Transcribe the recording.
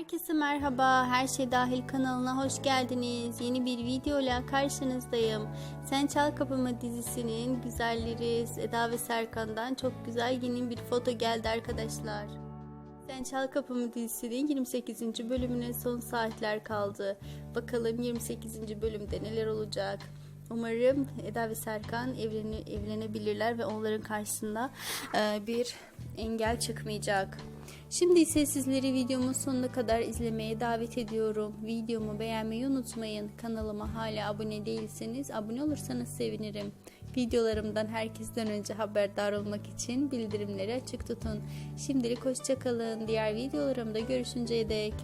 Herkese merhaba, Her Şey Dahil kanalına hoş geldiniz. Yeni bir videoyla karşınızdayım. Sen Çal Kapımı dizisinin güzelleri Eda ve Serkan'dan çok güzel yeni bir foto geldi arkadaşlar. Sen Çal Kapımı dizisinin 28. bölümüne son saatler kaldı. Bakalım 28. bölümde neler olacak. Umarım Eda ve Serkan evleni, evlenebilirler ve onların karşısında bir engel çıkmayacak. Şimdi ise sizleri videomun sonuna kadar izlemeye davet ediyorum. Videomu beğenmeyi unutmayın. Kanalıma hala abone değilseniz abone olursanız sevinirim. Videolarımdan herkesten önce haberdar olmak için bildirimleri açık tutun. Şimdilik hoşçakalın. Diğer videolarımda görüşünceye dek.